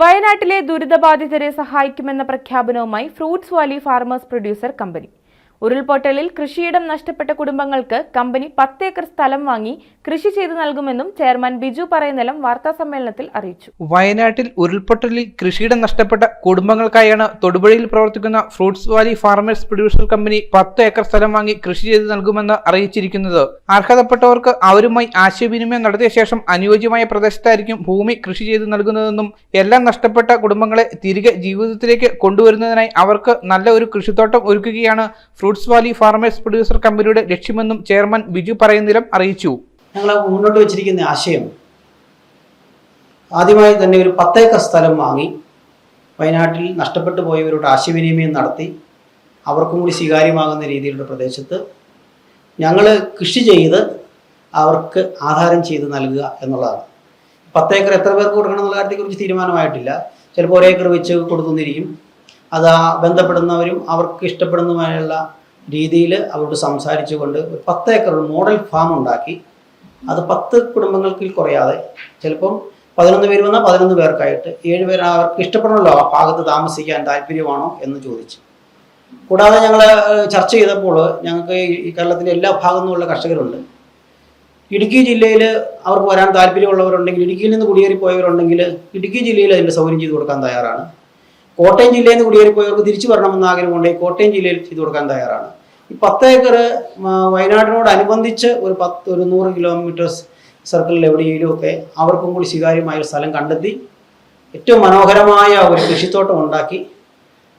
വയനാട്ടിലെ ദുരിതബാധിതരെ സഹായിക്കുമെന്ന പ്രഖ്യാപനവുമായി fruits valley farmers producer company. ഉരുൾപൊട്ടലിൽ കൃഷിയിടം നഷ്ടപ്പെട്ട കുടുംബങ്ങൾക്ക് കമ്പനി പത്ത് ഏക്കർ സ്ഥലം വാങ്ങി കൃഷി ചെയ്തു നൽകുമെന്നും ചെയർമാൻ ബിജു പറയുന്നലം വാർത്താസമ്മേളനത്തിൽ അറിയിച്ചു. വയനാട്ടിൽ ഉരുൾപൊട്ടലിൽ കൃഷിയിടം നഷ്ടപ്പെട്ട കുടുംബങ്ങൾക്കായാണ് തൊടുപുഴയിൽ പ്രവർത്തിക്കുന്ന fruits valley farmers producer company പത്ത് ഏക്കർ സ്ഥലം വാങ്ങി കൃഷി ചെയ്തു നൽകുമെന്ന് അറിയിച്ചിരിക്കുന്നത്. അർഹതപ്പെട്ടവർക്ക് അവരുമായി ആശയവിനിമയം നടത്തിയ ശേഷം അനുയോജ്യമായ പ്രദേശത്തായിരിക്കും ഭൂമി കൃഷി ചെയ്തു നൽകുന്നതെന്നും എല്ലാം നഷ്ടപ്പെട്ട കുടുംബങ്ങളെ തിരികെ ജീവിതത്തിലേക്ക് കൊണ്ടുവരുന്നതിനായി അവർക്ക് നല്ല ഒരു കൃഷിത്തോട്ടം ഒരുക്കുകയാണ് ഫ്രൂട്ട്സ് വാലി ഫാർമേഴ്സ് പ്രൊഡ്യൂസർ കമ്പനിയുടെ ലക്ഷ്യമെന്നും ചെയർമാൻ ബിജു പറയുന്നിലും അറിയിച്ചു. ഞങ്ങൾ മുന്നോട്ട് വെച്ചിരിക്കുന്ന ആശയം ആദ്യമായി തന്നെ ഒരു പത്തേക്കർ സ്ഥലം വാങ്ങി വയനാട്ടിൽ നഷ്ടപ്പെട്ടു പോയവരോട് ആശയവിനിമയം നടത്തി അവർക്കും കൂടി സ്വീകാര്യമാകുന്ന രീതിയിലുള്ള പ്രദേശത്ത് ഞങ്ങൾ കൃഷി ചെയ്ത് അവർക്ക് ആധാരം ചെയ്ത് നൽകുക എന്നുള്ളതാണ്. പത്തേക്കർ എത്ര പേർക്ക് കൊടുക്കണം എന്നുള്ള കാര്യത്തെക്കുറിച്ച് തീരുമാനമായിട്ടില്ല. ചിലപ്പോൾ ഒരേക്കർ വെച്ച് കൊടുത്തുന്നിരിക്കും. അത് ബന്ധപ്പെടുന്നവരും അവർക്ക് ഇഷ്ടപ്പെടുന്നതുമായുള്ള രീതിയിൽ അവരോട് സംസാരിച്ചുകൊണ്ട് ഒരു പത്ത് ഏക്കർ മോഡൽ ഫാം ഉണ്ടാക്കി. അത് പത്ത് കുടുംബങ്ങൾക്ക് കുറയാതെ ചിലപ്പം പതിനൊന്ന് പേര് വന്നാൽ പതിനൊന്ന് പേർക്കായിട്ട് ഏഴ് പേർ അവർക്ക് ഇഷ്ടപ്പെടണമല്ലോ ആ ഭാഗത്ത് താമസിക്കാൻ താല്പര്യമാണോ എന്ന് ചോദിച്ചു. കൂടാതെ ഞങ്ങൾ ചർച്ച ചെയ്തപ്പോൾ ഞങ്ങൾക്ക് ഈ കേരളത്തിലെ എല്ലാ ഭാഗത്തു നിന്നുള്ള കർഷകരുണ്ട്. ഇടുക്കി ജില്ലയിൽ അവർക്ക് വരാൻ താല്പര്യമുള്ളവരുണ്ടെങ്കിൽ ഇടുക്കിയിൽ നിന്ന് കുടിയേറി പോയവരുണ്ടെങ്കിൽ ഇടുക്കി ജില്ലയിൽ അതിന്റെ സൗകര്യം ചെയ്തു കൊടുക്കാൻ തയ്യാറാണ്. കോട്ടയം ജില്ലയിൽ നിന്ന് കുടിയേറി പോയവർക്ക് തിരിച്ചു വരണമെന്ന് ആഗ്രഹമുണ്ടെങ്കിൽ കോട്ടയം ജില്ലയിൽ ചെയ്തു കൊടുക്കാൻ തയ്യാറാണ്. ഈ പത്ത് ഏക്കർ വയനാടിനോട് വയനാടിനോടനുബന്ധിച്ച് ഒരു പത്ത് ഒരു നൂറ് കിലോമീറ്റേഴ്സ് സർക്കിളിൽ എവിടെയെങ്കിലും ഒക്കെ അവർക്കും കൂടി സ്വീകാര്യമായ ഒരു സ്ഥലം കണ്ടെത്തി ഏറ്റവും മനോഹരമായ ഒരു കൃഷിത്തോട്ടം ഉണ്ടാക്കി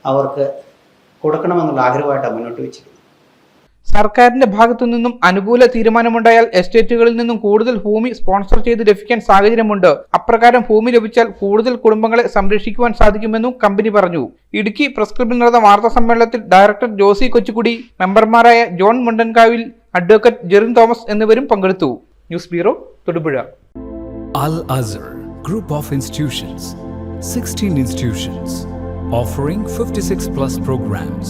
അവർക്ക് കൊടുക്കണമെന്നുള്ള ആഗ്രഹമായിട്ടാണ് മുന്നോട്ട് വെച്ചിരിക്കുന്നത്. സർക്കാരിന്റെ ഭാഗത്തു നിന്നും അനുകൂല തീരുമാനമുണ്ടായാൽ എസ്റ്റേറ്റുകളിൽ നിന്നും കൂടുതൽ ഭൂമി സ്പോൺസർ ചെയ്ത് ലഭിക്കാൻ സാഹചര്യമുണ്ട്. അപ്രകാരം ഭൂമി ലഭിച്ചാൽ കൂടുതൽ കുടുംബങ്ങളെ സംരക്ഷിക്കുവാൻ സാധിക്കുമെന്നും കമ്പനി പറഞ്ഞു. ഇടുക്കി പ്രസ് ക്ലബിൽ നടന്ന വാർത്താ സമ്മേളനത്തിൽ ഡയറക്ടർ ജോസി കൊച്ചുകുടി മെമ്പർമാരായ John Mundankavil advocate Jerin Thomas എന്നിവരും പങ്കെടുത്തു. News bureau Thodupuzha. Al Azhar group of institutions 16 institutions offering 56 plus programs,